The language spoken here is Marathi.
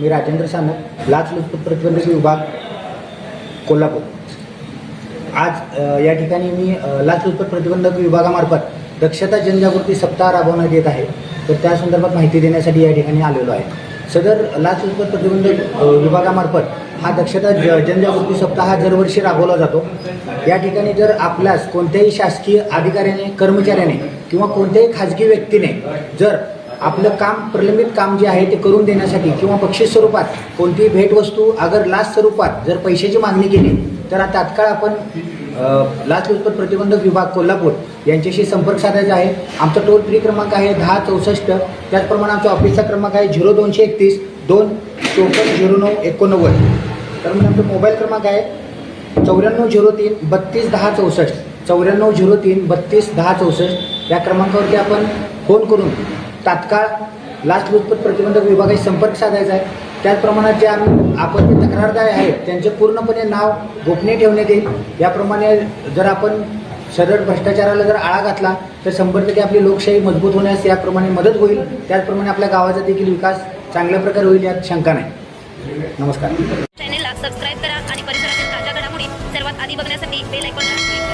मी राजेंद्र सामंत लाचलुचपत प्रतिबंधक विभाग कोल्हापूर. आज या ठिकाणी मी अ, लाचलुचपत प्रतिबंधक विभागामार्फत दक्षता जनजागृती सप्ताह राबवण्यात येत आहे. तर त्या संदर्भात माहिती देण्यासाठी या ठिकाणी आलेलो आहे. सदर लाचलुचपत प्रतिबंधक विभागामार्फत हा दक्षता ज जनजागृती सप्ताह हा दरवर्षी राबवला जातो. या ठिकाणी जर आपल्यास कोणत्याही शासकीय अधिकाऱ्याने कर्मचाऱ्याने किंवा कोणत्याही खाजगी व्यक्तीने जर आपलं काम प्रलंबित काम जे आहे ते करून देण्यासाठी किंवा बक्षीस स्वरूपात कोणतीही भेटवस्तू अगर लाच स्वरूपात जर पैशाची मागणी केली तर तात्काळ आपण अ, लाचलुचपत प्रतिबंधक विभाग कोल्हापूर यांच्याशी संपर्क साधायचा आहे. आमचा टोल फ्री क्रमांक आहे दहा चौसष्ट. त्याचप्रमाणे आमचा ऑफिसचा क्रमांक आहे झिरो दोनशे एकतीस दोन चौपन्न झिरो नऊ एकोणनव्वद. तर मग आमचा मोबाईल क्रमांक आहे चौऱ्याण्णव झिरो तीन बत्तीस दहा चौसष्ट. चौऱ्याण्णव झिरो तीन बत्तीस दहा चौसष्ट. या क्रमांकावरती आपण फोन करून तात्काळ लास्ट लाचलुचपत प्रतिबंधक विभागाशी संपर्क साधायचा आहे. त्याचप्रमाणे जे आम्ही आपण जे तक्रारदार आहेत त्यांचे पूर्णपणे नाव गोपनीय ठेवण्यात येईल. याप्रमाणे जर आपण सरळ भ्रष्टाचाराला जर आळा घातला तर शंभर टक्के आपली लोकशाही मजबूत होण्यास याप्रमाणे मदत होईल. त्याचप्रमाणे आपल्या गावाचा देखील विकास चांगल्या प्रकारे होईल यात शंका नाही. नमस्कार. चॅनेलला सबस्क्राईब करा आणि परिसरातील ताज्या घडामोडी सर्वात आधी बघण्यासाठी बेल ऐकून